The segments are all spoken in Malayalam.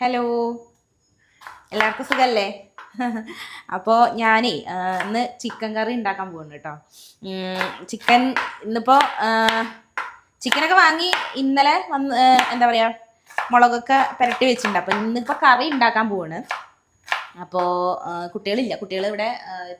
ഹലോ എല്ലാവർക്കും സുഖല്ലേ? അപ്പോൾ ഞാനേ ഇന്ന് ചിക്കൻ കറി ഉണ്ടാക്കാൻ പോകുന്നു കേട്ടോ ചിക്കൻ ഇന്നിപ്പോൾ ചിക്കനൊക്കെ വാങ്ങി ഇന്നലെ വന്ന് എന്താ പറയുക മുളകൊക്കെ പുരട്ടി വെച്ചിട്ടുണ്ട് അപ്പോൾ ഇന്നിപ്പോൾ കറി ഉണ്ടാക്കാൻ പോവാണ്. അപ്പോൾ കുട്ടികളില്ല. കുട്ടികൾ ഇവിടെ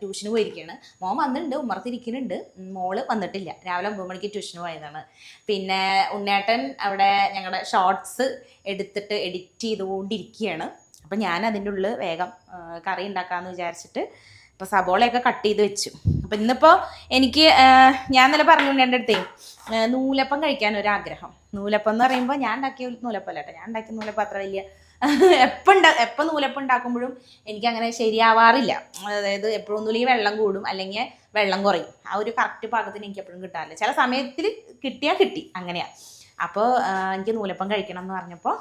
ട്യൂഷന് പോയിരിക്കുകയാണ് മോൻ വന്നിട്ടുണ്ട് ഉമ്മർത്തിരിക്കുന്നുണ്ട് മോൾ വന്നിട്ടില്ല. രാവിലെ ഒമ്പത് മണിക്ക് ട്യൂഷന് പോയതാണ്. പിന്നെ ഉണ്ണേട്ടൻ അവിടെ ഞങ്ങളുടെ ഷോർട്സ് എടുത്തിട്ട് എഡിറ്റ് ചെയ്തുകൊണ്ടിരിക്കുകയാണ്. അപ്പം ഞാൻ അതിന്റെ ഉള്ളിൽ വേഗം കറി ഉണ്ടാക്കാമെന്ന് വിചാരിച്ചിട്ട് ഇപ്പോൾ സബോളയൊക്കെ കട്ട് ചെയ്ത് വെച്ചു. അപ്പം ഇന്നിപ്പോൾ എനിക്ക് ഞാൻ ഇന്നലെ പറഞ്ഞു എന്റെ അടുത്തേ നൂലപ്പം കഴിക്കാൻ ഒരു ആഗ്രഹം നൂലപ്പം എന്ന് പറയുമ്പോൾ ഞാൻ ഉണ്ടാക്കിയ നൂലപ്പം അല്ല ഞാൻ ഉണ്ടാക്കിയ നൂലപ്പം അത്ര വലിയ എപ്പം ഉണ്ടാ എപ്പോൾ നൂലപ്പം ഉണ്ടാക്കുമ്പോഴും എനിക്ക് അങ്ങനെ ശരിയാവാറില്ല. അതായത് എപ്പോഴും ഒന്നുമില്ലെങ്കിൽ വെള്ളം കൂടും അല്ലെങ്കിൽ വെള്ളം കുറയും. ആ ഒരു കറക്റ്റ് പാകത്തിന് എനിക്ക് എപ്പോഴും കിട്ടാറില്ല. ചില സമയത്തിൽ കിട്ടിയാൽ കിട്ടി അങ്ങനെയാണ് അപ്പോൾ എനിക്ക് നൂലപ്പം കഴിക്കണം എന്ന് പറഞ്ഞപ്പോൾ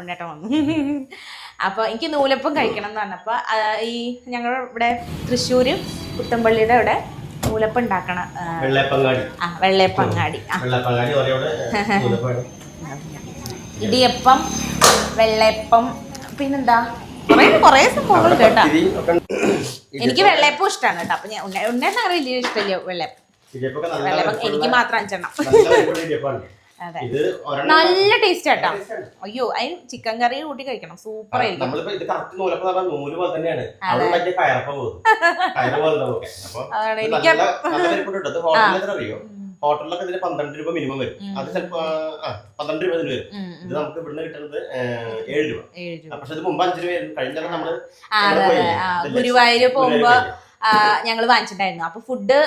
ഉണ്ണേട്ടൻ വന്നു. അപ്പോൾ എനിക്ക് നൂലപ്പം കഴിക്കണം എന്ന് പറഞ്ഞപ്പോൾ ഈ ഞങ്ങൾ ഇവിടെ തൃശ്ശൂർ പുത്തമ്പള്ളിയുടെ ഇവിടെ നൂലപ്പം ഉണ്ടാക്കണ വെള്ളയപ്പങ്ങാടി. ആ വെള്ളയപ്പങ്ങാടി. ആ. ഇടിയപ്പം വെള്ളയപ്പം പിന്നെന്താ? കുറേ കുറേ സംഭവങ്ങൾ കേട്ടാ. എനിക്ക് വെള്ളയപ്പം ഇഷ്ടമാണ് കേട്ടോ. അപ്പൊ ഞാൻ ഉണ്ണ അറിയില്ല ഇഷ്ടമില്ല വെള്ളയപ്പം. വെള്ളയപ്പം എനിക്ക് മാത്രം അഞ്ചെണ്ണം. അതെ. നല്ല ടേസ്റ്റ് ആണ്. അയ്യോ അതിന് ചിക്കൻ കറി കൂട്ടി കഴിക്കണം. സൂപ്പർ ആയിരിക്കും. അതാണ്. എനിക്ക് ഹോട്ടലിലൊക്കെ ഇതിന് പന്ത്രണ്ട് രൂപ മിനിമം വരും. അത് ചിലപ്പോ പന്ത്രണ്ട് രൂപ ഇതിന് വരും. ഇത് നമുക്ക് ഇവിടുന്ന് കിട്ടുന്നത് ഏഴ് രൂപ. പക്ഷെ ഇത് മുമ്പ് അഞ്ച് രൂപ കഴിഞ്ഞ നമ്മൾ ഗുരുവായൂര് പോകുമ്പോ ഞങ്ങൾ വാങ്ങിച്ചിട്ടുണ്ടായിരുന്നു. അപ്പൊ ഫുഡ്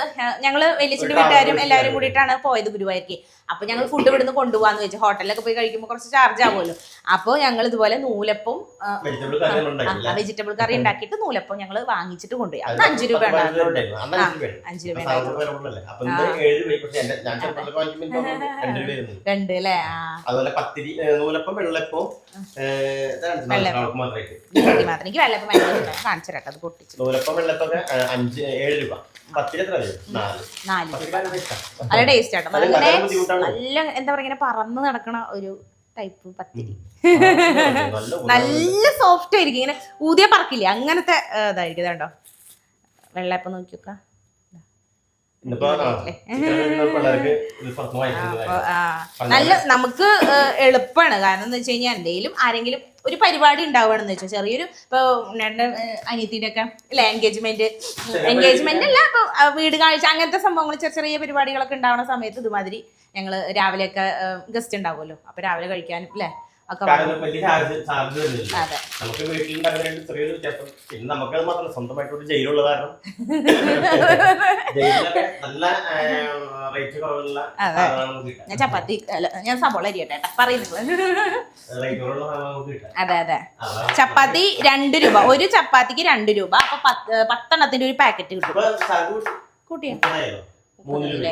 ഞങ്ങൾ വലിയച്ഛന്റെ വീട്ടുകാരും എല്ലാവരും കൂടിയിട്ടാണ് പോയത് ഗുരുവായൂർക്ക്. അപ്പൊ ഞങ്ങൾ ഫുഡ് ഇവിടുന്ന് കൊണ്ടുപോകാന്ന് വെച്ചു ഹോട്ടലിലൊക്കെ പോയി കഴിക്കുമ്പോൾ കുറച്ച് ചാർജ് ആവുമല്ലോ. അപ്പോൾ ഞങ്ങൾ ഇതുപോലെ നൂലപ്പം വെജിറ്റബിൾ കറി ഉണ്ടാക്കിയിട്ട് നൂലപ്പം ഞങ്ങൾ വാങ്ങിച്ചിട്ട് കൊണ്ടുപോയി. അന്ന് അഞ്ചു രൂപ ഉണ്ടായിരുന്നു അഞ്ച് രൂപ രണ്ട് അല്ലേ? അതുപോലെ പത്തിരി നൂലപ്പം വെള്ളപ്പം വെള്ളപ്പം. മാത്രം. എനിക്ക് വെള്ളപ്പം കാണിച്ചു അത് പൊട്ടിച്ചു. നൂലപ്പം വെള്ളപ്പൊക്കെ അഞ്ച് ഏഴ് രൂപ. പത്തിരി എത്ര വരും? നാല്. നാല്. നല്ല ടേസ്റ്റ് ആട്ടോ. നല്ല നല്ല എന്താ പറയുക ഇങ്ങനെ പറന്ന് നടക്കണ ഒരു ടൈപ്പ് പത്തിരി. നല്ല സോഫ്റ്റ് ആയിരിക്കും. ഇങ്ങനെ ഊതിയ പറക്കില്ലേ? അങ്ങനത്തെ ഇതായിരിക്കും. കേട്ടോ വെള്ളയപ്പം നോക്കി നോക്കാം ഇന്നിപ്പോ ആ, ചിക്കൻ ഇത് പുറത്ത് വാങ്ങിക്കുന്നത് അപ്പൊ, നല്ല നമുക്ക് എളുപ്പാണ്. എളുപ്പമാണ് കാരണം എന്ന് വെച്ച് കഴിഞ്ഞാൽ എന്തെങ്കിലും ആരെങ്കിലും ഒരു പരിപാടി ഉണ്ടാവുകയാണെന്ന് വെച്ചാൽ ചെറിയൊരു ഇപ്പൊ ഉണ്ണേട്ടന്റെ അനിയത്തിന്റെ ഒക്കെ അല്ലെ എൻഗേജ്മെന്റ് എൻഗേജ്മെന്റ് അല്ല ഇപ്പൊ വീട് കാഴ്ച അങ്ങനത്തെ സംഭവങ്ങൾ ചെറിയ ചെറിയ പരിപാടികളൊക്കെ ഉണ്ടാവുന്ന സമയത്ത് ഇതുമാതിരി ഞങ്ങൾ രാവിലെയൊക്കെ ഗസ്റ്റ് ഉണ്ടാവുമല്ലോ. അപ്പോൾ രാവിലെ കഴിക്കാനും അല്ലേ? ഒക്കെ കാരണം വലിയ ചാർജ് ചാർജ് വരുന്നില്ല. അതെ. നമുക്ക് വീട്ടിലുണ്ടാകുന്ന ചെറിയൊരു വ്യത്യാസം. പിന്നെ നമുക്കത് മാത്രം ജയിലുള്ള കാരണം. നല്ല റേറ്റ് കുറവുള്ള ഞാൻ ചപ്പാത്തി ഞാൻ സബോള അരിയട്ടെ പറയുന്നത് അതെ അതെ. ചപ്പാത്തി രണ്ട് രൂപ. ഒരു ചപ്പാത്തിക്ക് രണ്ട് രൂപ. അപ്പൊ പത്ത് പത്തെണ്ണത്തിന്റെ ഒരു പാക്കറ്റ് കിട്ടും. കൂട്ടിയോ? മൂന്ന് രൂപ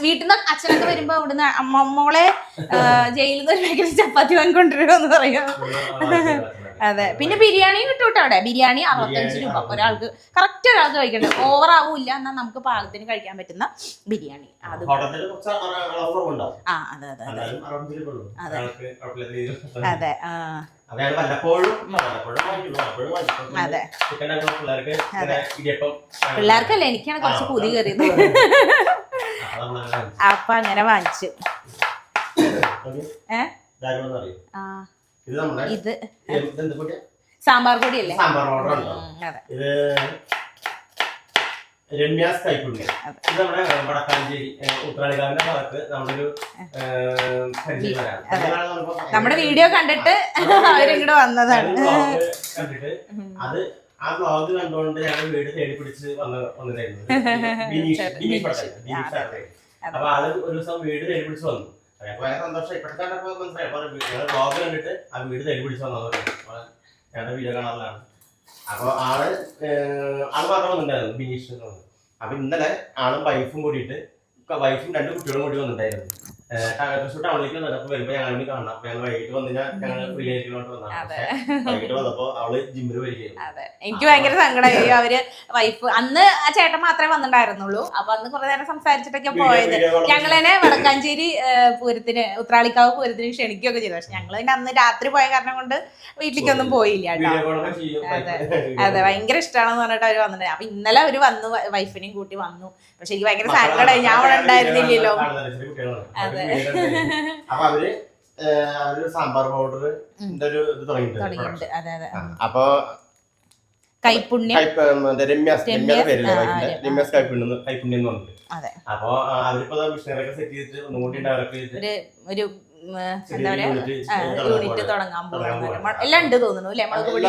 വീട്ടിൽ നിന്ന് അച്ഛനൊക്കെ വരുമ്പോ ഇവിടുന്ന് മോളെ ജയിലിൽ നിന്ന് ഒരു പാക്കറ്റ് ചപ്പാത്തി വാങ്ങിക്കൊണ്ടിരുമെന്ന് പറയാം. അതെ. പിന്നെ ബിരിയാണി കിട്ടും അവിടെ. ബിരിയാണി അറുപത്തഞ്ച് രൂപ. ഒരാൾക്ക് കറക്റ്റ് ഒരാൾക്ക് കഴിക്കണ്ട? ഓവർ ആവൂല്ല എന്നാൽ നമുക്ക് പാകത്തിന് കഴിക്കാൻ പറ്റുന്ന ബിരിയാണി. അത്. ആ അതെ അതെ അതെ. അതെ. അതെ ആ. പിള്ളേർക്കല്ല? എനിക്കാണ് കുറച്ച് പുതിയ പുതി കയറിയത്. അപ്പൊ അങ്ങനെ വാങ്ങിച്ചു? ഏ? ആ. ഇത് സാമ്പാർ പൊടിയല്ലേ? സാമ്പാർ ഉണ്ടോ? അതെ. ഇത് രമ്യാസ് കൈപ്പുണ്യ അതെ. ഇത് നമ്മുടെ വടക്കാഞ്ചേരി ഭാഗത്ത് നമ്മുടെ വീഡിയോ കണ്ടിട്ട് അവരിങ്ങോട്ട് വന്നതാണ്. കണ്ടിട്ട് അത് ആ ബ്ലോഗ് കണ്ടുകൊണ്ട് ഞങ്ങൾ വീട് തേടി പിടിച്ച് വന്ന് ബിനീഷ് ബിനീഷ് ബിനീഷ്. പട്ടേൽ. അപ്പൊ അത് ഒരു ദിവസം വീട് തേടി പിടിച്ച് വന്നു. കണ്ടിട്ട് ആ വീട് ആൾ ആൾ ബിനീഷ് അപ്പൊ ഇന്നലെ ആളും വൈഫും കൂടിയിട്ട് വൈഫും രണ്ട് കുട്ടികളും കൂടി വന്നിട്ടുണ്ടായിരുന്നു. തൃശ്ശൂർ ടൗണിലേക്ക് അപ്പൊ വരുമ്പോ ഞങ്ങൾ വേണ്ടി കാണണം. അപ്പൊ ഞങ്ങൾ വൈകിട്ട് വന്നു കഴിഞ്ഞാൽ ഞങ്ങൾ ഫ്രീ ആയിട്ട് വന്നതാണ് വൈകിട്ട് വന്നപ്പോ അവൾ ജിമ്മിൽ വരികയായിരുന്നു അതെ. എനിക്ക് ഭയങ്കര സങ്കടമായി അവർ വൈഫ് അന്ന് ആ ചേട്ടൻ മാത്രമേ വന്നിട്ടുണ്ടായിരുന്നുള്ളൂ. അപ്പൊ അന്ന് കുറെ നേരം സംസാരിച്ചിട്ടൊക്കെ പോയത്. ഞങ്ങൾ തന്നെ വടക്കാഞ്ചേരി പൂരത്തിന് ഉത്രാളിക്കാവ് പൂരത്തിന് ക്ഷണിക്കുകയൊക്കെ ചെയ്തു. പക്ഷെ ഞങ്ങൾ അന്ന് രാത്രി പോയ കാരണം കൊണ്ട് വീട്ടിലേക്കൊന്നും പോയില്ല അതെ. അതെ. ഭയങ്കര ഇഷ്ടമാണെന്ന് പറഞ്ഞിട്ട് അവർ വന്നിട്ട് അപ്പൊ ഇന്നലെ അവർ വന്നു വൈഫിനെയും കൂട്ടി വന്നു. പക്ഷെ എനിക്ക് ഭയങ്കര സങ്കടമായി ഞാൻ അവിടെ ഉണ്ടായിരുന്നില്ലല്ലോ. അതെ. അപ്പൊ അവർ അവർ സാമ്പാർ പൗഡർ. ഒരു ഇത് തുടങ്ങിയിട്ടുണ്ട് അപ്പൊ മറ്റേ രമ്യാസ് കൈപ്പുണ്യം കൈപ്പുണ്യം എന്ന് പറഞ്ഞിട്ട്. അപ്പൊ അവരിപ്പോ സെറ്റ് ചെയ്തിട്ട് ഒന്നുകൂടി ഡെവലപ്പ് ചെയ്തിട്ട് ഒരു എന്താ പറയാ? യൂണിറ്റ് തുടങ്ങാൻ പോവാണ്. എല്ലാം ഉണ്ട് തോന്നുന്നു അല്ലേ? മുളക് പൊടി.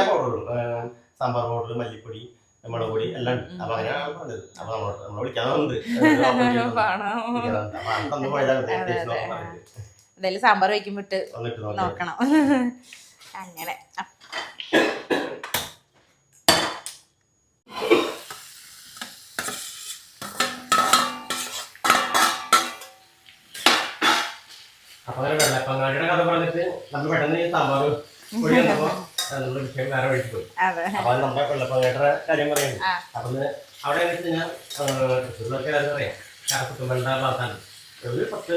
സാമ്പാർ പൗഡർ മല്ലിപ്പൊടി മുളക് കൂടി എല്ലാം. അപ്പൊ അങ്ങനെയാണ് പറഞ്ഞത്. അപ്പൊ നമ്മളെ വിളിക്കാറുണ്ട്. എന്തായാലും സാമ്പാർ വയ്ക്കുമ്പോ ഇട്ട് നോക്കണം. അങ്ങനെ. അപ്പ- അങ്ങനെ വെള്ളപ്പങ്ങാടിയുടെ കഥ പറഞ്ഞിട്ട് നമ്മൾ പെട്ടെന്ന് സാമ്പാർ നമ്മുടെ വിഷയം വേറെ വഴിക്ക് പോയി. അപ്പൊ അത് നമ്മുടെ കാര്യം പറയുന്നത് ആ. അപ്പൊ അവിടെ എന്ന് വെച്ച് കഴിഞ്ഞാൽ തൃശ്ശൂരിലൊക്കെ കാര്യം പറയാ കറക്കുത്തുമ്പണ്ട ഭാഗത്താണ്. ഒരു പത്ത്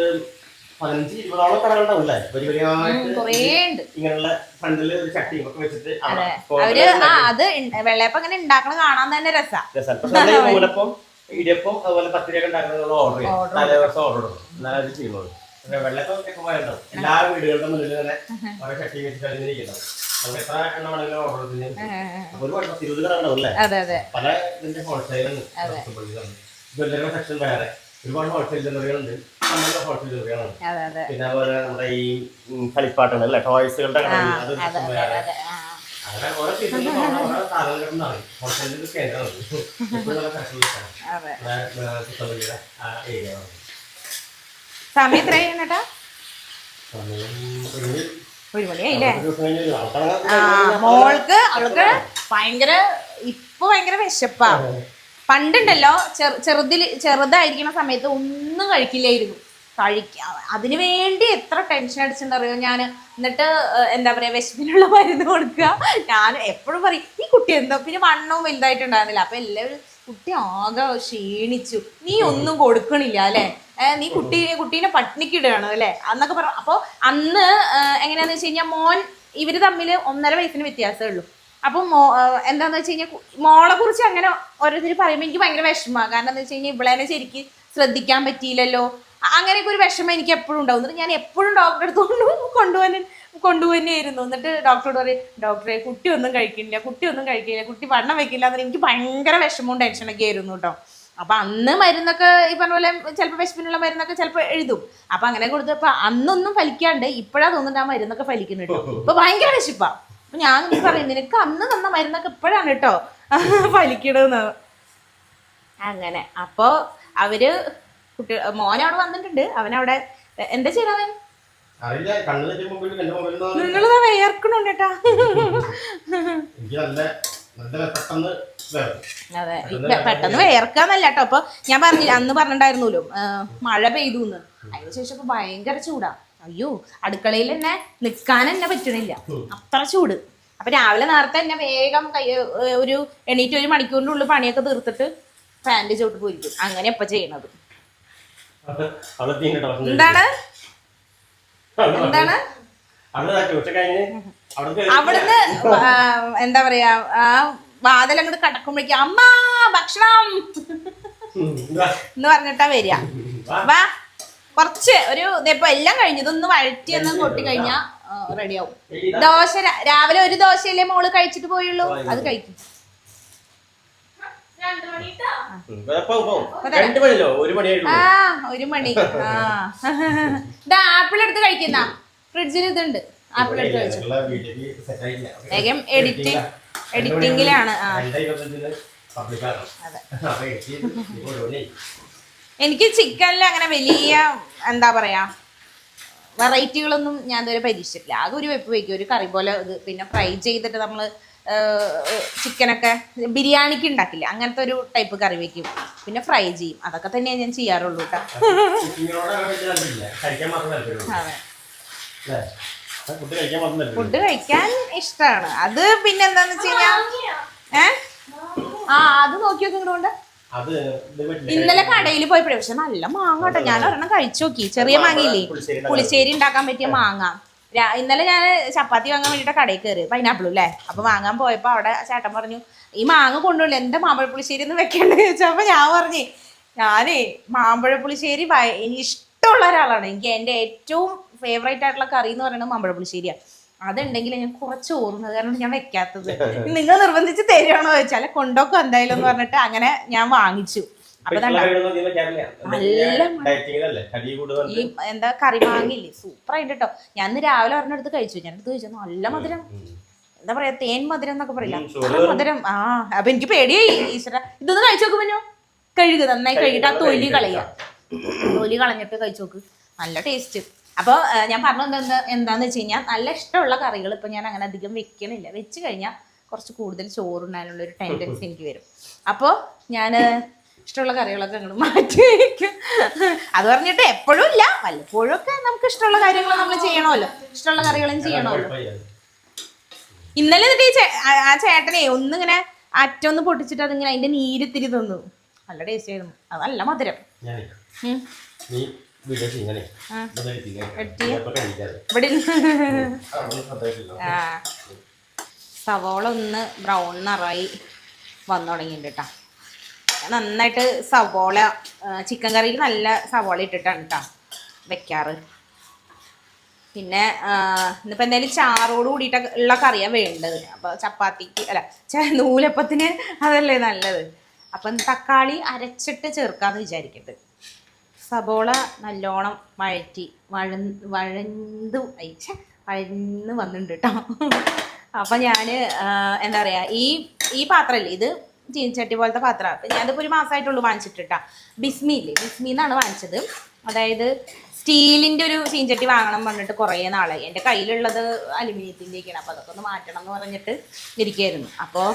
പതിനഞ്ച് ഇരുപതോളം കടകളുണ്ടാവും അല്ലേ വലിയ വലിയമായിട്ട് ഇങ്ങനെയുള്ള ഫ്രണ്ടിൽ ഒരു ഒക്കെ വെച്ചിട്ട് അവർ അത് വെള്ളയപ്പം അങ്ങനെ ഉണ്ടാക്കണ കാണാൻ തന്നെ രസാ. നൂലപ്പം ഇടിയപ്പം അതുപോലെ പത്തിരിയൊക്കെ ഉണ്ടാക്കുന്നത് ഓർഡർ ചെയ്യും. തലേ ദിവസം ഓർഡർ ഇടും എന്നാലും അത് ചെയ്യുന്നത് എല്ലാ വീടുകളുടെ മുന്നിൽ തന്നെ ഓരോ നമുക്ക് എത്ര എണ്ണം വേണമെങ്കിലും ഓർഡർ ചെയ്യാൻ അപ്പൊ ഒരു പത്ത് ഇരുപത് കട അല്ലേ? അതെ അതെ. പല ഇതിന്റെ ഹോൾസെയിലാണ് അതെ. ജ്വല്ലറി സെക്ഷൻ വേറെ. ഒരുപാട് ഹോൾസെയിൽ ജ്വല്ലറികളുണ്ട് നമ്മളുടെ ഹോൾസെയിൽ ജ്വല്ലറികളാണ് പിന്നെ അതുപോലെ നമ്മുടെ ഈ കളിപ്പാട്ടുകൾ അല്ലെ? ടോയ്സുകളുടെ അത് വേറെ. അങ്ങനെ ഓരോ കേന്ദ്രമാണ് എപ്പോഴും നല്ല ഏരിയ സമയം എത്ര കഴിയുന്നേട്ടാ ഒരു മണിയായില്ലേ ആ മോൾക്ക് അവൾക്ക് ഭയങ്കര ഇപ്പൊ ഭയങ്കര വിശപ്പാ. പണ്ടുണ്ടല്ലോ ചെറു ചെറുതിൽ ചെറുതായിരിക്കുന്ന സമയത്ത് ഒന്നും കഴിക്കില്ലായിരുന്നു. കഴിക്ക അതിനു വേണ്ടി എത്ര ടെൻഷൻ അടിച്ചിട്ടുണ്ടറിയോ ഞാൻ എന്നിട്ട് എന്താ പറയാ വിശപ്പിനുള്ള മരുന്ന് കൊടുക്കുക. ഞാൻ എപ്പോഴും പറയും ഈ കുട്ടി എന്തോ പിന്നെ വണ്ണവും വലുതായിട്ടുണ്ടായിരുന്നില്ല. അപ്പൊ എല്ലാവരും കുട്ടി ആകെ ക്ഷീണിച്ചു. നീ ഒന്നും കൊടുക്കണില്ല അല്ലെ? നീ കുട്ടി കുട്ടീനെ പട്ടിണിക്ക് ഇടുകയാണ് അല്ലെ? അന്നൊക്കെ പറഞ്ഞു അപ്പൊ അന്ന് എങ്ങനെയാന്ന് വെച്ച് കഴിഞ്ഞാൽ മോൻ ഇവർ തമ്മിൽ ഒന്നര വയസ്സിന് വ്യത്യാസമേ ഉള്ളൂ. അപ്പൊ മോ എന്താന്ന് വെച്ച് കഴിഞ്ഞാൽ മോളെ കുറിച്ച് അങ്ങനെ ഓരോരുത്തർ പറയുമ്പോൾ എനിക്ക് ഭയങ്കര വിഷമമാണ് കാരണം എന്താ വെച്ച് കഴിഞ്ഞാൽ ഇവളെന്നെ ശരിക്ക് ശ്രദ്ധിക്കാൻ പറ്റിയില്ലല്ലോ. അങ്ങനെയൊക്കെ ഒരു വിഷമം എനിക്ക് എപ്പോഴും ഉണ്ടാവും. ഞാൻ എപ്പോഴും ഡോക്ടറെ അടുത്ത് കൊണ്ടുപോകാൻ കൊണ്ടുപോകുന്നതായിരുന്നു എന്നിട്ട് ഡോക്ടറോട് പറയും ഡോക്ടറെ കുട്ടി ഒന്നും കഴിക്കില്ല കുട്ടി ഒന്നും കഴിക്കില്ല കുട്ടി വണ്ണം വെക്കില്ല എന്ന് എനിക്ക് ഭയങ്കര വിഷമവും ടെൻഷനൊക്കെ ആയിരുന്നു കേട്ടോ. അപ്പൊ അന്ന് മരുന്നൊക്കെ ഈ പറഞ്ഞ പോലെ ചിലപ്പോൾ വിശപ്പിനുള്ള മരുന്നൊക്കെ ചിലപ്പോൾ എഴുതും. അപ്പൊ അങ്ങനെ കൊടുത്തപ്പോ അന്നൊന്നും ഫലിക്കാണ്ട് ഇപ്പോഴാ തോന്നുന്നുണ്ട് ആ മരുന്നൊക്കെ ഫലിക്കുന്നുണ്ട് കേട്ടോ. ഇപ്പൊ ഭയങ്കര വിശപ്പാ. അപ്പൊ ഞാൻ പറയും നിനക്ക് അന്ന് തന്ന മരുന്നൊക്കെ ഇപ്പോഴാണ് കേട്ടോ ഫലിക്കണെന്ന്. അങ്ങനെ. അപ്പോ അവർ കുട്ടി മോനവിടെ അവിടെ വന്നിട്ടുണ്ട്. അവനവിടെ എന്താ ചെയ്യണവൻ അറിയില്ല കണ്ണു തെറ്റി മുമ്പിൽ എന്റെ മുമ്പിൽ നിങ്ങളിതാ വേർക്കണുണ്ട് കേട്ടാ. എനിക്ക് നല്ല നല്ല പെട്ടെന്ന് അതെ പെട്ടെന്ന് വേർക്കാന്നല്ല കേട്ടോ. അപ്പൊ ഞാൻ പറഞ്ഞില്ല അന്ന് പറഞ്ഞിട്ടുണ്ടായിരുന്നല്ലോ മഴ പെയ്തു എന്ന് അതിന് ശേഷം ഇപ്പൊ ഭയങ്കര ചൂടാ. അയ്യോ അടുക്കളയിൽ തന്നെ നിക്കാൻ തന്നെ പറ്റണില്ല. അത്ര ചൂട്. അപ്പൊ രാവിലെ നേരത്തെ തന്നെ വേഗം കൈ ഒരു എണീറ്റ് ഒരു മണിക്കൂറിന്റെ ഉള്ളിൽ പണിയൊക്കെ തീർത്തിട്ട് ഫാനിന്റെ ചോട്ട് പോയിരിക്കും. അങ്ങനെ ഇപ്പൊ ചെയ്യണത്. എന്താണ്? എന്താണ്? അവിടുന്ന് എന്താ പറയാ ആ വാതിൽ അങ്ങോട്ട് കടക്കുമ്പോഴേക്കും അമ്മ ഭക്ഷണം! എന്ന് പറഞ്ഞിട്ടാ വരിക. വാ. കൊറച്ച് ഒരു ഇപ്പൊ എല്ലാം കഴിഞ്ഞു. ഇതൊന്ന് വഴറ്റി ഒന്ന് കൊട്ടി കഴിഞ്ഞാ റെഡിയാവും ദോശ രാവിലെ ഒരു ദോശയല്ലേ മോൾ കഴിച്ചിട്ട് പോയുള്ളൂ? അത് കഴിക്കും ഉം, ഇപ്പൊ പോവും. രണ്ട് മണിയല്ലോ ഒരു മണിയായിട്ടുള്ളൂ ആ ഒരു മണി. ആ. ഇതാ ആപ്പിൾ എടുത്ത് കഴിക്കുന്ന. ഫ്രിഡ്ജിൽ ഇതുണ്ട്. ആപ്പിൾ എടുത്ത് കഴിച്ചു. വേഗം എഡിറ്റ് എഡിറ്റിംഗിലാണ്. എനിക്ക് ചിക്കനിൽ അങ്ങനെ വലിയ എന്താ പറയാ വെറൈറ്റികളൊന്നും ഞാൻ ഇതുവരെ പരീക്ഷിച്ചിട്ടില്ല. ആകെ ഒരു വെപ്പ് വയ്ക്കും ഒരു കറി പോലെ ഇത് പിന്നെ ഫ്രൈ ചെയ്തിട്ട് നമ്മൾ ചിക്കനൊക്കെ ബിരിയാണിക്ക് ഉണ്ടാക്കില്ല? അങ്ങനത്തെ ഒരു ടൈപ്പ് കറി വെക്കും പിന്നെ ഫ്രൈ ചെയ്യും. അതൊക്കെ തന്നെയാണ് ഞാൻ ചെയ്യാറുള്ളൂ കേട്ടോ ഫുഡ് കഴിക്കാൻ ഇഷ്ടമാണ് അത്. പിന്നെ എന്താന്ന് വെച്ച് കഴിഞ്ഞാൽ ഏ? ആ അത് നോക്കി നോക്കി ഇങ്ങോട്ട് ഇന്നലെ കടയിൽ പോയപ്പോഴേ പക്ഷെ നല്ല മാങ്ങ കേട്ടോ ഞാൻ ഒരെണ്ണം കഴിച്ചു നോക്കി. ചെറിയ മാങ്ങയില്ലേ? പുളിശ്ശേരി ഉണ്ടാക്കാൻ പറ്റിയ മാങ്ങ. ഇന്നലെ ഞാൻ ചപ്പാത്തി വാങ്ങാൻ വേണ്ടിയിട്ട് കടയിൽ കയറി പൈനാപ്പിൾ അല്ലേ അപ്പൊ വാങ്ങാൻ പോയപ്പോ അവിടെ ചേട്ടൻ പറഞ്ഞു ഈ മാങ്ങ കൊണ്ടുപോയില്ല എന്താ മാമ്പഴ പുളിശ്ശേരി എന്ന് വെക്കേണ്ടത് ചോദിച്ചപ്പോ ഞാൻ പറഞ്ഞു ഞാനേ മാമ്പഴ പുളിശ്ശേരി എനിക്ക് ഇഷ്ടമുള്ള ഒരാളാണ്. എനിക്ക് എന്റെ ഏറ്റവും ഫേവറേറ്റ് ആയിട്ടുള്ള കറി എന്ന് പറയുന്നത് മാമ്പഴ പുളിശ്ശേരിയാണ് അതുണ്ടെങ്കിൽ ഞാൻ കുറച്ച് ഓർന്നത് കാരണം ഞാൻ വെക്കാത്തത്. നിങ്ങൾ നിർബന്ധിച്ച് തരുവാണോ ചോദിച്ചാൽ കൊണ്ടോക്കോ എന്തായാലും എന്ന് പറഞ്ഞിട്ട് അങ്ങനെ ഞാൻ വാങ്ങിച്ചു. ഈ എന്താ കറി മാങ്ങില്ലേ സൂപ്പർ ആയിട്ട് കേട്ടോ ഞാൻ ഇന്ന് രാവിലെ ഒരെണ്ണം കഴിച്ചു. ഞാൻ എടുത്ത് കഴിച്ചു നല്ല മധുരം. എന്താ പറയാ തേൻ മധുരം എന്നൊക്കെ പറയില്ല. മധുരം. ആ അപ്പൊ എനിക്ക് പേടിയായി ഈശ്വര. ഇതൊന്ന് കഴിച്ചു നോക്ക് പറ്റോ കഴുകുക നന്നായി കഴുകിട്ട് ആ തൊലി കളയുക. തൊലി കളഞ്ഞിട്ട് കഴിച്ചു നോക്ക്. നല്ല ടേസ്റ്റ് അപ്പോൾ ഞാൻ പറഞ്ഞത് എന്താ എന്താന്ന് വെച്ച് കഴിഞ്ഞാൽ നല്ല ഇഷ്ടമുള്ള കറികൾ ഇപ്പൊ ഞാൻ അങ്ങനെ അധികം വെക്കണില്ല. വെച്ച് കഴിഞ്ഞാൽ കുറച്ച് കൂടുതൽ ചോറുണ്ടാനുള്ള ഒരു ടെൻഡൻസി എനിക്ക് വരും. അപ്പോൾ ഞാൻ ഇഷ്ടമുള്ള കറികളൊക്കെ അങ്ങോട്ട് മാറ്റി വയ്ക്കും അത് പറഞ്ഞിട്ട് എപ്പോഴും ഇല്ല. വല്ലപ്പോഴും ഒക്കെ നമുക്ക് ഇഷ്ടമുള്ള കാര്യങ്ങൾ നമ്മൾ ചെയ്യണമല്ലോ. ഇഷ്ടമുള്ള കറികളും ചെയ്യണമല്ലോ. ഇന്നലെ എന്നിട്ട് ഈ ആ- ചേട്ടനെ ഒന്നിങ്ങനെ അറ്റൊന്ന് പൊട്ടിച്ചിട്ട് അതിങ്ങനെ അതിന്റെ നീരിത്തിരി തന്നു. നല്ല ടേസ്റ്റ് ആയിരുന്നു. അത് നല്ല മധുരം. സവോള ഒന്ന് ബ്രൗൺ നിറായി വന്നു തുടങ്ങിയിട്ടുണ്ട് കേട്ടോ. നന്നായിട്ട് സവോള ചിക്കൻ കറിയിൽ നല്ല സവോള ഇട്ടിട്ടാണ് കേട്ടോ വെക്കാറ്. പിന്നെ ഇന്നിപ്പോൾ എന്തായാലും ചാറോട് കൂടിയിട്ട് ഉള്ള കറിയാണ് വേണ്ടത്. അപ്പോൾ ചപ്പാത്തിക്ക് അല്ല നൂലപ്പത്തിന് അതല്ലേ നല്ലത്. അപ്പം തക്കാളി അരച്ചിട്ട് ചേർക്കാമെന്ന് വിചാരിക്കരുത്. സബോള നല്ലോണം വഴറ്റി വഴ വഴന്ത് അയച്ച വഴന്ന് വന്നിട്ടുണ്ട് കേട്ടോ അപ്പം ഞാൻ എന്താ പറയുക ഈ ഈ പാത്രമല്ലേ ഇത് ചീനച്ചട്ടി പോലത്തെ പാത്രമാണ് അപ്പം ഞാനിപ്പോൾ ഒരു മാസമായിട്ടുള്ളൂ വാങ്ങിച്ചിട്ടാ ബിസ്മിയില്ലേ ബിസ്മി എന്നാണ് വാങ്ങിച്ചത്. അതായത് സ്റ്റീലിന്റെ ഒരു ചീഞ്ചട്ടി വാങ്ങണം പറഞ്ഞിട്ട് കുറേ നാളായി. എന്റെ കയ്യിലുള്ളത് അലുമിനിയത്തിന്റെയൊക്കെയാണ് അപ്പോൾ അതൊക്കെ ഒന്ന് മാറ്റണം എന്ന് പറഞ്ഞിട്ട് ഇരിക്കുകയായിരുന്നു. അപ്പോൾ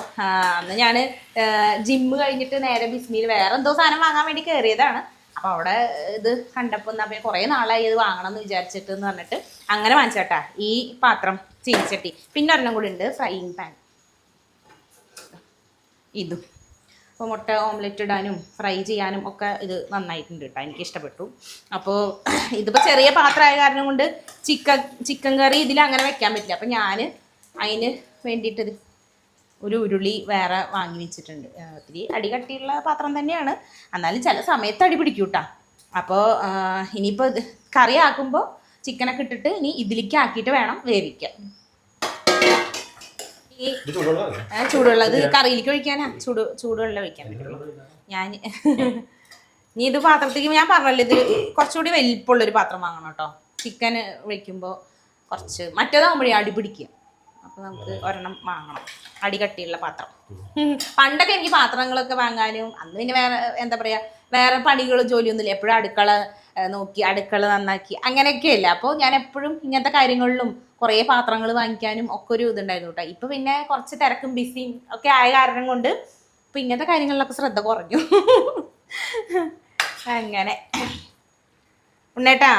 അന്ന് ഞാൻ ജിമ്മ് കഴിഞ്ഞിട്ട് നേരെ ബിസ്മിയിൽ വേറെ എന്തോ സാധനം വാങ്ങാൻ വേണ്ടി കയറിയതാണ് അപ്പോൾ അവിടെ ഇത് കണ്ടപ്പോൾ എന്നാൽ പിന്നെ കുറേ നാളായി ഇത് വാങ്ങണം എന്ന് വിചാരിച്ചിട്ട് എന്ന് പറഞ്ഞിട്ട് അങ്ങനെ വാങ്ങിച്ചേട്ടാ ഈ പാത്രം ചീനിച്ചട്ടി പിന്നെ ഒരെണ്ണം കൂടി ഉണ്ട് ഫ്രൈയിങ് പാൻ ഇതും. അപ്പോൾ മുട്ട ഓംലെറ്റ് ഇടാനും ഫ്രൈ ചെയ്യാനും ഒക്കെ ഇത് നന്നായിട്ടുണ്ട് കേട്ടോ. എനിക്ക് ഇഷ്ടപ്പെട്ടു അപ്പോൾ ഇതിപ്പോൾ ചെറിയ പാത്രമായ കാരണം കൊണ്ട് ചിക്കൻ ചിക്കൻ കറി ഇതിൽ അങ്ങനെ വെക്കാൻ പറ്റില്ല. അപ്പോൾ ഞാൻ അതിന് വേണ്ടിയിട്ട് ഒരു ഉരുളി വേറെ വാങ്ങി വെച്ചിട്ടുണ്ട്. ഒത്തിരി അടി കട്ടിയുള്ള പാത്രം തന്നെയാണ്. എന്നാലും ചില സമയത്ത് അടി പിടിക്കും കേട്ടോ. അപ്പോൾ ഇനിയിപ്പോൾ കറി ആക്കുമ്പോൾ ചിക്കനൊക്കെ ഇട്ടിട്ട് ഇനി ഇതിലേക്ക് ആക്കിയിട്ട് വേണം ചൂടുവെള്ളമാണ്. ആ, ചൂടുവെള്ളം ഇത് കറിയിലേക്ക് ഒഴിക്കാനാ? ചൂട് ചൂടുവെള്ളം ഒഴിക്കാൻ. ഞാൻ നീ ഇത് പാത്രത്തേക്ക് ഞാൻ പറഞ്ഞല്ലോ ഇത് കുറച്ചുകൂടി വലിപ്പമുള്ളൊരു പാത്രം വാങ്ങണം കേട്ടോ. ചിക്കൻ വെക്കുമ്പോൾ കുറച്ച് മറ്റേതാകുമ്പോഴേ അടി പിടിക്കുക. അപ്പോൾ നമുക്ക് ഒരെണ്ണം വാങ്ങണം. അടികട്ടിയുള്ള പാത്രം. പണ്ടൊക്കെ എനിക്ക് പാത്രങ്ങളൊക്കെ വാങ്ങാനും അന്ന് പിന്നെ വേറെ എന്താ പറയുക വേറെ പണികൾ ജോലിയൊന്നുമില്ല. എപ്പോഴും അടുക്കള നോക്കി അടുക്കള നന്നാക്കി അങ്ങനെയൊക്കെയല്ല. അപ്പോൾ ഞാൻ എപ്പോഴും ഇങ്ങനത്തെ കാര്യങ്ങളിലും കുറേ പാത്രങ്ങൾ വാങ്ങിക്കാനും ഒക്കെ ഒരു ഇതുണ്ടായിരുന്നു കേട്ടോ ഇപ്പം പിന്നെ കുറച്ച് തിരക്കും ബിസിയും ഒക്കെ ആയ കാരണം കൊണ്ട് ഇപ്പം ഇങ്ങനത്തെ കാര്യങ്ങളിലൊക്കെ ശ്രദ്ധ കുറഞ്ഞു. അങ്ങനെ. ഉണ്ണേട്ടാ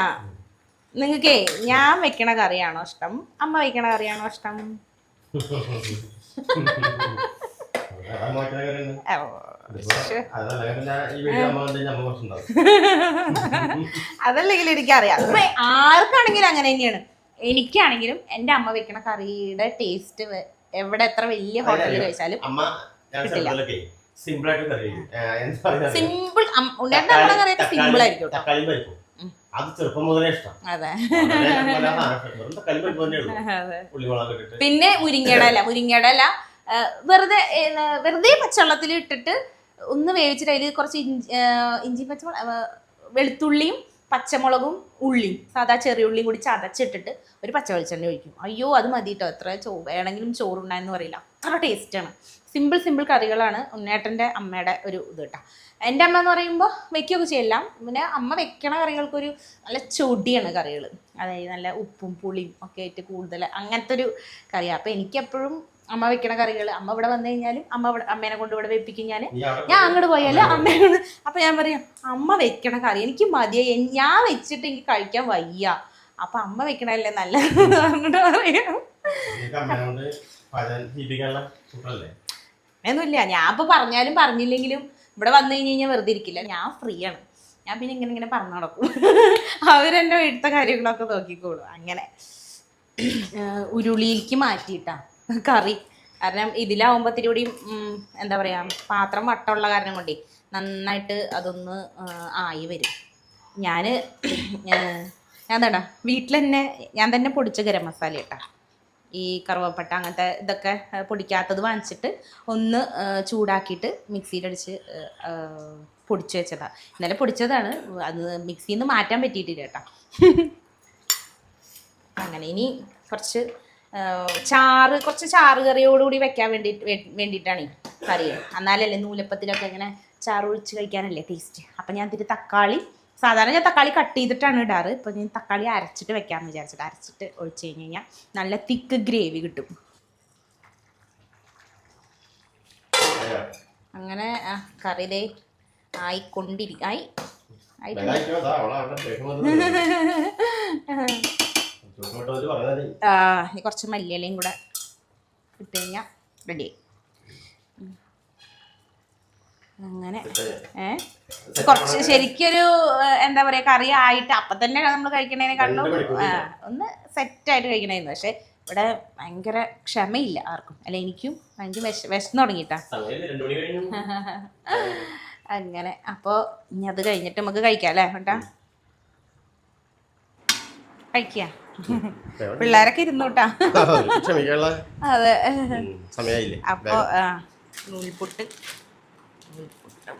നിങ്ങൾക്കേ ഞാൻ വെക്കണ കറിയാണോ ഇഷ്ടം? അമ്മ വെക്കണ കറിയാണോ ഇഷ്ടം. അതല്ലെങ്കിൽ എനിക്കറിയാം. ആർക്കാണെങ്കിലും അങ്ങനെ തന്നെയാണ്. എനിക്കാണെങ്കിലും എന്റെ അമ്മ വെക്കണ കറിയുടെ ടേസ്റ്റ് എവിടെ എത്ര വലിയ ഹോട്ടലിൽ കഴിച്ചാലും കിട്ടില്ല. സിമ്പിൾ എന്താ പറയുക? സിമ്പിൾ കറിയൊക്കെ ആയിരിക്കും കേട്ടോ. അത് ചെറുപ്പം മുതലേ ഇഷ്ടം. പിന്നെ മുരിങ്ങയുടെ അല്ല മുരിങ്ങയുടെ അല്ല വെറുതെ വെറുതെ പച്ചവെള്ളത്തിൽ ഇട്ടിട്ട് ഒന്ന് വേവിച്ചിട്ട് അതിൽ കുറച്ച് ഇഞ്ചി ഇഞ്ചി പച്ചമുളക് വെളുത്തുള്ളിയും പച്ചമുളകും ഉള്ളിയും സാധാ ചെറിയ ഉള്ളിയും കൂടി ചതച്ചിട്ടിട്ട് ഒരു പച്ച വെളിച്ചെണ്ണ ഒഴിക്കും. അയ്യോ അത് മതി കേട്ടോ എത്ര ചോ വേണമെങ്കിലും ചോറുണ്ടായെന്ന് പറയില്ല. അത്ര ടേസ്റ്റാണ് സിമ്പിൾ സിമ്പിൾ കറികളാണ് ഉണ്ണേട്ടന്റെ അമ്മയുടെ ഒരു ഇത് കേട്ടോ എന്റെ അമ്മ എന്ന് പറയുമ്പോൾ വെക്കുകയൊക്കെ ചെയ്യില്ല പിന്നെ അമ്മ വെക്കണ കറികൾക്കൊരു നല്ല ചൊടിയാണ് കറികൾ അതായത് നല്ല ഉപ്പും പുളിയും ഒക്കെ ആയിട്ട് കൂടുതൽ അങ്ങനത്തെ ഒരു കറിയാണ് അപ്പോൾ എനിക്കെപ്പോഴും അമ്മ വെക്കണ കറികൾ അമ്മ ഇവിടെ വന്നു കഴിഞ്ഞാലും അമ്മ ഇവിടെ അമ്മേനെ കൊണ്ട് ഇവിടെ വെപ്പിക്കും ഞാൻ ഞാൻ അങ്ങോട്ട് പോയാലും അമ്മേനെ കൊണ്ട് അപ്പൊ ഞാൻ പറയും അമ്മ വെക്കണ കറി എനിക്ക് മതിയായി. ഞാൻ വെച്ചിട്ട് എനിക്ക് കഴിക്കാൻ വയ്യ. അപ്പൊ അമ്മ വെക്കണല്ലേ നല്ല പറഞ്ഞിട്ട് പറയും. അങ്ങനെയൊന്നുമില്ല ഞാൻ ഇപ്പൊ പറഞ്ഞാലും പറഞ്ഞില്ലെങ്കിലും ഇവിടെ വന്നു കഴിഞ്ഞ് കഴിഞ്ഞാൽ വെറുതെ ഇരിക്കില്ല. ഞാൻ ഫ്രീ ആണ്. ഞാൻ പിന്നെ ഇങ്ങനെ ഇങ്ങനെ പറഞ്ഞു നടക്കും. അവരെന്റെ വീട്ടിലത്തെ കാര്യങ്ങളൊക്കെ നോക്കിക്കോളൂ. അങ്ങനെ ഉരുളിയിലേക്ക് മാറ്റിയിട്ടാ. കറി. കാരണം ഇതിലാവുമ്പോൾ ഇത്തിരി കൂടി എന്താ പറയുക പാത്രം വട്ടമുള്ള കാരണം കൊണ്ടേ നന്നായിട്ട് അതൊന്ന് ആയി വരും. ഞാൻ ഞാൻ എന്താണ് വീട്ടിൽ തന്നെ ഞാൻ തന്നെ പൊടിച്ച ഗരം മസാല ഇട്ടാ ഈ കറുവപ്പട്ട അങ്ങനത്തെ ഇതൊക്കെ പൊടിക്കാത്തത് വാങ്ങിച്ചിട്ട് ഒന്ന് ചൂടാക്കിയിട്ട് മിക്സിയിലടിച്ച് പൊടിച്ചു വെച്ചതാണ് ഇന്നലെ പൊടിച്ചതാണ് അത് മിക്സിയിൽ നിന്ന് മാറ്റാൻ പറ്റിയിട്ടില്ല കേട്ടോ. അങ്ങനെ ഇനി കുറച്ച് ചാറ് കുറച്ച് ചാറ് കറിയോടുകൂടി വെക്കാൻ വേണ്ടി വേണ്ടിയിട്ടാണ് കറി എന്നാലല്ലേ നൂലപ്പത്തിലൊക്കെ ഇങ്ങനെ ചാറ് ഒഴിച്ച് കഴിക്കാനല്ലേ ടേസ്റ്റ് അപ്പം ഞാൻ ഇതിൽ തക്കാളി സാധാരണ ഞാൻ തക്കാളി കട്ട് ചെയ്തിട്ടാണ് ഇടാറ്. ഇപ്പം ഞാൻ തക്കാളി അരച്ചിട്ട് വെക്കാമെന്ന് വിചാരിച്ചിട്ട് അരച്ചിട്ട് ഒഴിച്ച് കഴിഞ്ഞ് കഴിഞ്ഞാൽ നല്ല തിക്ക് ഗ്രേവി കിട്ടും. അങ്ങനെ കറി ദേ ആയിക്കൊണ്ടിരിക്കും ആയി ആയിട്ടുണ്ട്. ആ കുറച്ച് മല്ലിയിലയും കൂടെ ഇട്ട് കഴിഞ്ഞാൽ റെഡി അങ്ങനെ. ഏഹ് കുറച്ച് ശരിക്കൊരു എന്താ പറയുക കറി ആയിട്ട് അപ്പൊ തന്നെ നമ്മൾ കഴിക്കണേനെക്കാളും ഒന്ന് സെറ്റായിട്ട് കഴിക്കണേന്ന്. പക്ഷെ ഇവിടെ ഭയങ്കര ക്ഷമയില്ല ആർക്കും. അല്ല എനിക്കും ഭയങ്കര വിശ വിശന്ന് കഴിഞ്ഞു. അങ്ങനെ. അപ്പോൾ ഇനി അത് കഴിഞ്ഞിട്ട് നമുക്ക് കഴിക്കാം അല്ലേ കേട്ടാ കഴിക്കുക പിള്ളേരൊക്കെ ഇരുന്നൂട്ടാ. അതെ ആ നൂൽപുട്ട്. നൂൽപുട്ടും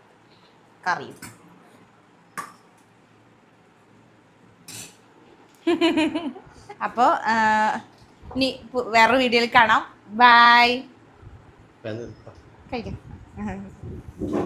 കറിയും. അപ്പോൾ ഇനി വേറൊരു വീഡിയോയിൽ കാണാം. ബായ് വേഗം. കഴിക്കാം.